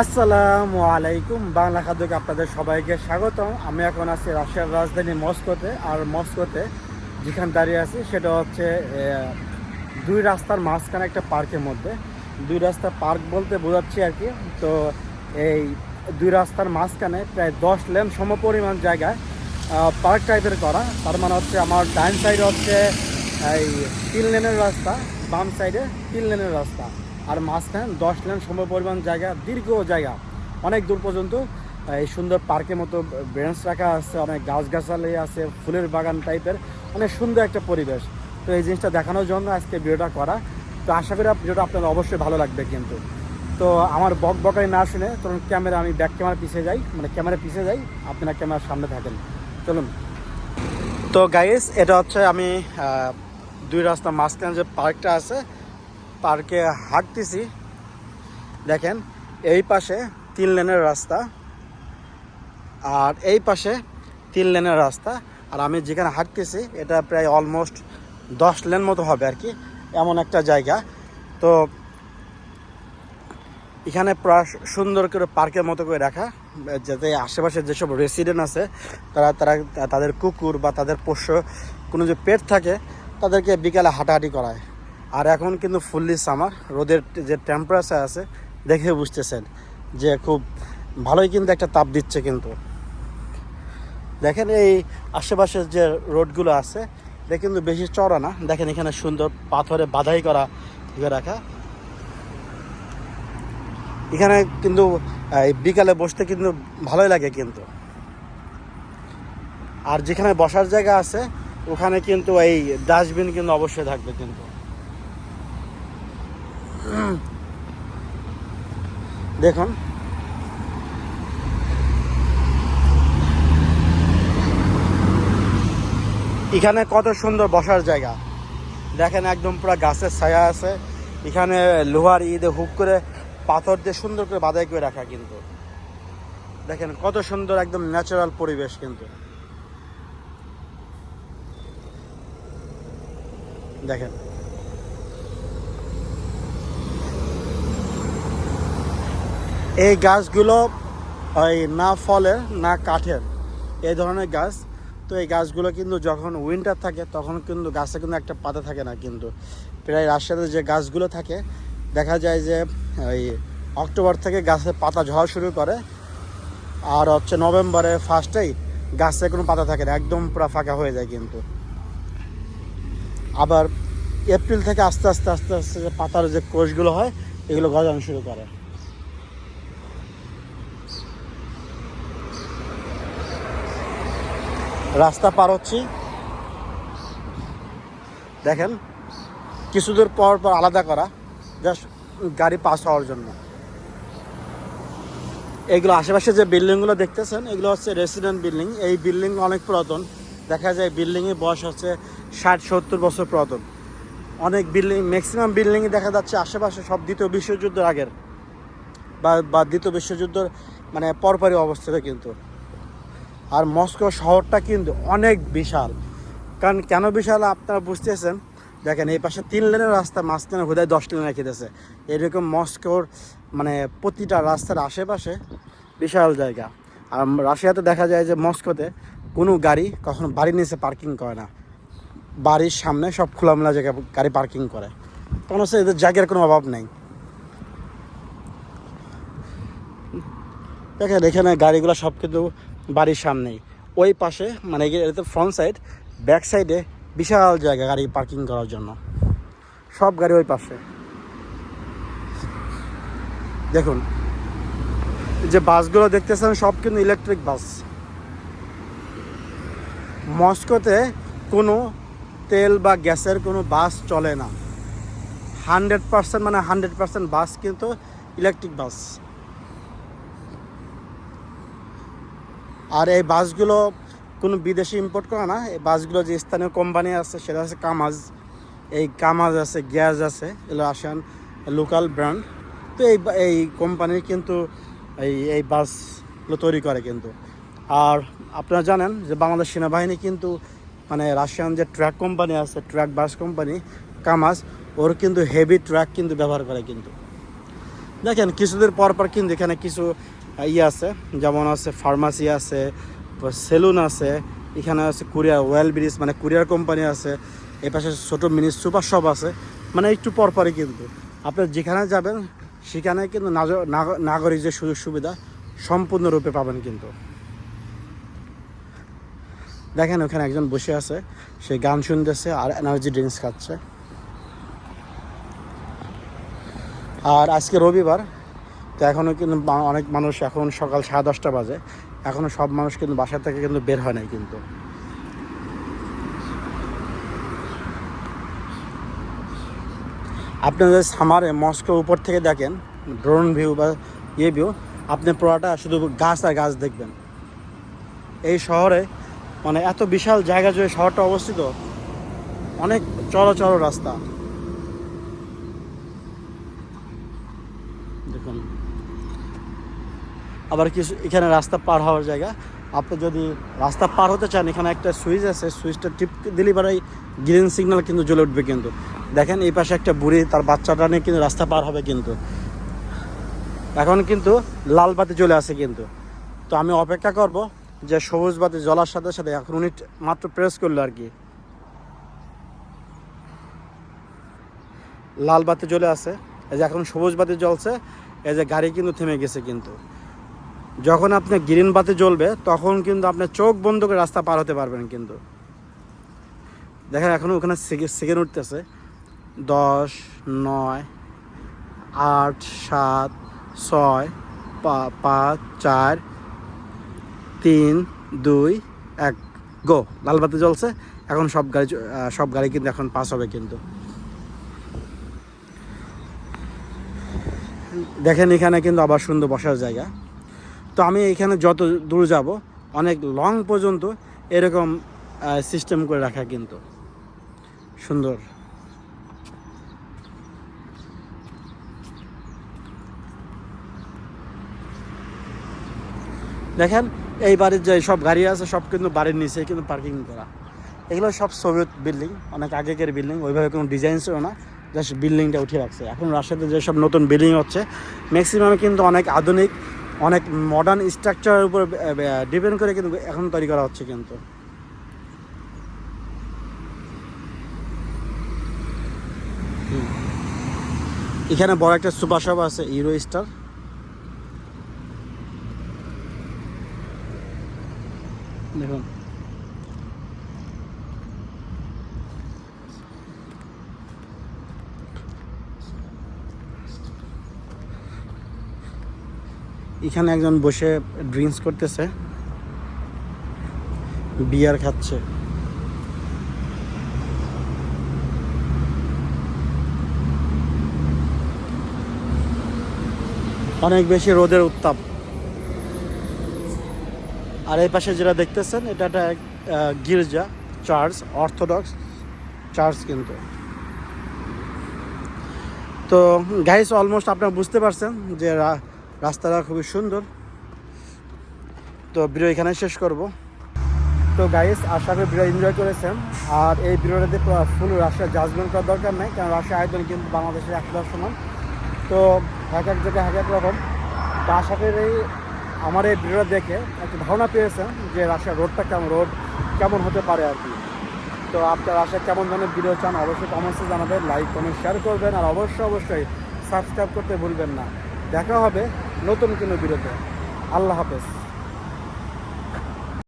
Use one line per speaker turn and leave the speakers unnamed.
আসসালামু আলাইকুম, বাংলা খাদ্যকে আপনাদের সবাইকে স্বাগতম। আমি এখন আছি রাশিয়ার রাজধানী মস্কোতে, আর মস্কোতে যেখানে দাঁড়িয়ে আছি সেটা হচ্ছে দুই রাস্তার মাঝখানে একটা পার্কের মধ্যে। দুই রাস্তা পার্ক বলতে বোঝাচ্ছি আর কি। তো এই দুই রাস্তার মাঝখানে প্রায় দশ লেন সমপরিমাণ জায়গায় পার্ক টাইপের করা। তার মানে হচ্ছে আমার ডাইন সাইড হচ্ছে এই তিন লেনের রাস্তা, বাম সাইডে তিন লেনের রাস্তা। আর মাঝখানে দশ লেন সমপরিমাণ জায়গা, দীর্ঘ জায়গা। অনেক দূর পর্যন্ত এই সুন্দর পার্কের মতো বেঞ্চ রাখা আছে, অনেক গাছগাছালি আছে, ফুলের বাগান টাইপের অনেক সুন্দর একটা পরিবেশ। তো এই জিনিসটা দেখানোর জন্য আজকে ভিডিওটা করা। তো আশা করি ভিডিওটা আপনাদের অবশ্যই ভালো লাগবে কিন্তু। তো আমার বক বকাই না শুনে তখন ক্যামেরা, আমি ব্যাক ক্যামেরা পিছিয়ে যাই মানে ক্যামেরা পিছিয়ে যাই, আপনারা ক্যামেরার সামনে থাকেন। চলুন। তো গাইস এটা হচ্ছে আমি দুই রাস্তা মাঝখানে যে পার্কটা আছে পার্কে হাঁটতেছি। দেখেন, এই পাশে তিন লেনের রাস্তা আর এই পাশে তিন লেনের রাস্তা। আর আমি যেখানে হাঁটতেছি, এটা প্রায় অলমোস্ট দশ লেন মতো হবে আর কি, এমন একটা জায়গা। তো এখানে প্রায় সুন্দর করে পার্কের মতো করে রাখা, যাতে আশেপাশে যেসব রেসিডেন্ট আছে, তারা তারা, তাদের কুকুর বা তাদের পোষ্য, কোনো যে পেট থাকে, তাদেরকে বিকালে হাঁটাহাঁটি করায়। আর এখন কিন্তু ফুললি সামার রোদের যে টেম্পারেচার আছে, দেখে বুঝতেছেন যে খুব ভালোই কিন্তু একটা তাপ দিচ্ছে কিন্তু। দেখেন এই আশেপাশের যে রোডগুলো আছে দেখে কিন্তু বেশি চড়া না। দেখেন এখানে সুন্দর পাথরে বাধাই করা রাখা। এখানে কিন্তু বিকালে বসতে কিন্তু ভালোই লাগে কিন্তু। আর যেখানে বসার জায়গা আছে, ওখানে কিন্তু এই ডাস্টবিন কিন্তু অবশ্যই থাকবে কিন্তু। দেখুন। এখানে কত সুন্দর বসার জায়গা। দেখেন একদম পুরো গাছের ছায়া আছে। এখানে লোহার ঈদে হুক করে পাথর দিয়ে সুন্দর করে বাদাই করে রাখা কিন্তু। দেখেন কত সুন্দর একদম ন্যাচারাল পরিবেশ কিন্তু। দেখেন। এই গাছগুলো, ওই না ফলের না কাঠের, এই ধরনের গাছ। তো এই গাছগুলো কিন্তু যখন উইন্টার থাকে, তখন কিন্তু গাছে কিন্তু একটা পাতা থাকে না কিন্তু। প্রায় রাজশাহীতে যে গাছগুলো থাকে, দেখা যায় যে, ওই অক্টোবর থেকে গাছের পাতা ঝরা শুরু করে। আর হচ্ছে নভেম্বরে ফার্স্টেই গাছে কোনো পাতা থাকে না, একদম পুরো ফাঁকা হয়ে যায় কিন্তু। আবার এপ্রিল থেকে আস্তে আস্তে আস্তে আস্তে যে পাতার যে কোষগুলো হয়, এগুলো গজানো শুরু করে। রাস্তা পার হচ্ছি। দেখেন কিছু দূর পর পর আলাদা করা জাস্ট গাড়ি পাস হওয়ার জন্য। এগুলো আশেপাশে যে বিল্ডিংগুলো দেখতেছেন, এগুলো হচ্ছে রেসিডেন্ট বিল্ডিং এই বিল্ডিং অনেক পুরাতন। দেখা যায় বিল্ডিংয়ের বয়স হচ্ছে ষাট, সত্তর বছর পুরাতন। অনেক বিল্ডিং ম্যাক্সিমাম বিল্ডিংয়ে দেখা যাচ্ছে আশেপাশে সব দ্বিতীয় বিশ্বযুদ্ধের আগের, বা বা দ্বিতীয় বিশ্বযুদ্ধের মানে পরপরই অবস্থিত কিন্তু। আর মস্কো শহরটা কিন্তু অনেক বিশাল। কারণ কেন বিশাল আপনারা বুঝতেছেন? দেখেন এই পাশে তিন লেনের রাস্তা, মাঝখানে হুদায় দশ লেন রেখে দিয়েছে। এরকম মস্কোর মানে প্রতিটা রাস্তার আশেপাশে বিশাল জায়গা। আর রাশিয়াতে দেখা যায় যে মস্কোতে কোনো গাড়ি কখনো বাড়ির নিচে পার্কিং করে না। বাড়ির সামনে সব খোলামেলা জায়গায় গাড়ি পার্কিং করে। তখন হচ্ছে এদের জায়গার কোনো অভাব নেই। দেখেন এখানে গাড়িগুলো সব কিন্তু বাড়ির সামনেই। ওই পাশে মানে এটা ফ্রন্ট সাইড ব্যাক সাইডে বিশাল জায়গা গাড়ি পার্কিং করার জন্য। সব গাড়ি ওই পাশে। দেখুন যে বাসগুলো দেখতেছেন, সব কিন্তু ইলেকট্রিক বাস মস্কোতে কোনো তেল বা গ্যাসের কোনো বাস চলে না। হান্ড্রেড পার্সেন্ট মানে হান্ড্রেড পার্সেন্ট বাস কিন্তু ইলেকট্রিক বাস আর এই বাসগুলো কোনো বিদেশি ইম্পোর্ট করা না, এই বাসগুলো যে স্থানীয় কোম্পানি আছে, সেটা হচ্ছে কামাজ। এই কামাজ আছে, গ্যাস আছে, এগুলো আসেন লোকাল ব্র্যান্ড তো এই এই কোম্পানির কিন্তু এই এই বাসগুলো তৈরি করে কিন্তু। আর আপনারা জানেন যে বাংলাদেশ সেনাবাহিনী কিন্তু মানে রাশিয়ান যে ট্র্যাক কোম্পানি আছে ট্র্যাক বাস কোম্পানি কামাজ, ওর কিন্তু হেভি ট্র্যাক কিন্তু ব্যবহার করে কিন্তু। দেখেন কিছুদের পর পর কিন্তু এখানে কিছু ইয়ে আছে, যেমন আছে ফার্মাসি আছে সেলুন আছে, এখানে আছে কুরিয়ার ওয়েল ব্রিজ মানে কুরিয়ার কোম্পানি আছে, এই পাশে ছোটো মিনি সুপার শপ আছে মানে একটু পর পরই কিন্তু। আপনি যেখানে যাবেন, সেখানে কিন্তু নাগরিক যে সুযোগ সুবিধা, সম্পূর্ণরূপে পাবেন কিন্তু। দেখেন, ওখানে একজন বসে আছে, সে গান শুনতেছে আর এনার্জি ড্রিঙ্কস খাচ্ছে। আর আজকে রবিবার তো এখনও কিন্তু অনেক মানুষ এখন সকাল সাড়ে দশটা বাজে। এখনও সব মানুষ কিন্তু বাসা থেকে কিন্তু বের হয় নাই কিন্তু। আপনি সামারে মস্কো উপর থেকে দেখেন ড্রোন ভিউ বা ইয়ে ভিউ আপনি পুরোটা শুধু গাছ আর গাছ দেখবেন। এই শহরে মানে এত বিশাল জায়গা জুড়ে শহরটা অবস্থিত, অনেক চড়ো রাস্তা। দেখুন আবার কিছু এখানে রাস্তা পার হওয়ার জায়গা। আপনি যদি রাস্তা পার হতে চান, এখানে একটা সুইচ আছে, সুইচটা টিপ দিলে পরে গ্রিন সিগন্যাল কিন্তু জ্বলে উঠবে কিন্তু। দেখেন এই পাশে একটা বুড়ি, তার বাচ্চাটা নিয়ে কিন্তু রাস্তা পার হবে কিন্তু। এখন কিন্তু লাল বাতি চলে আসে কিন্তু। তো আমি অপেক্ষা করব যে সবুজ বাতি জ্বলার সাথে সাথে এখন উনি মাত্র প্রেস করল আর কি। লাল বাতি জ্বলে আছে। এই যে এখন সবুজ বাতি জ্বলছে। এই যে গাড়ি কিন্তু থেমে গেছে কিন্তু। যখন আপনি গ্রিন বাতি জ্বলবে, তখন কিন্তু আপনি চোখ বন্ধ করে রাস্তা পার হতে পারবেন কিন্তু। দেখেন, এখন ওখানে সেকেন্ড উঠতেছে। দশ, নয়, আট, সাত, ছয় পাঁচ, চার, তিন, দুই, এক গো লাল বাতি জ্বলছে। এখন সব গাড়ি সব গাড়ি কিন্তু এখন পাস হবে কিন্তু। দেখেন এখানে কিন্তু আবার সুন্দর বসার জায়গা। তো আমি এখানে যত দূর যাব, অনেক লং পর্যন্ত এরকম সিস্টেম করে রাখা কিন্তু। সুন্দর। দেখেন, এই বাড়ির যে সব গাড়ি আছে, সব কিন্তু বাড়ির নিচে কিন্তু পার্কিং করা। এগুলো সব সোভিয়েত বিল্ডিং অনেক আগেকার বিল্ডিং ওইভাবে কোনো ডিজাইন ছিল না। জাস্ট বিল্ডিংটা উঠে রাখছে। এখন রাশিয়াতে যেসব নতুন বিল্ডিং হচ্ছে ম্যাক্সিমাম কিন্তু অনেক আধুনিক, অনেক মডার্ন স্ট্রাকচারের উপর ডিপেন্ড করে কিন্তু এখন তৈরি করা হচ্ছে কিন্তু। এখানে বড় একটা সুপার শপ আছে ইউরো স্টার দেখুন এখানে একজন বসে ড্রিঙ্কস করতেছে। বিয়ার খাচ্ছে। অনেক বেশি রোদের উত্তাপ। আর এই পাশে যেটা দেখতেছেন, এটা একটা গির্জা, চার্চ, অর্থোডক্স চার্চ কিন্তু। তো গাইস অলমোস্ট আপনারা বুঝতে পারছেন যে রাস্তাটা খুবই সুন্দর। তো ভিডিও এখানে শেষ করব। তো গাইস আশা করি ভিডিও এনজয় করেছেন। আর এই ভিডিওটাতে ফুল রাশিয়া জাজমেন্ট করার দরকার নেই, কারণ রাশিয়া আয়োজন কিন্তু বাংলাদেশের একটা সমান। তো এক এক জায়গায় এক এক রকম। তো আশা করি আমার এই ভিডিওটা দেখে একটা ধারণা পেয়েছেন যে রাশিয়ার রোডটা কেমন রোড কেমন হতে পারে আর কি। তো আপনার রাশিয়া কেমন ধরনের ভিডিও চান, অবশ্যই কমেন্টসে জানাবেন লাইক কমেন্ট শেয়ার করবেন। আর অবশ্যই অবশ্যই সাবস্ক্রাইব করতে ভুলবেন না। দেখা হবে নতুন কোনো বিরোধে আল্লাহ হাফেজ।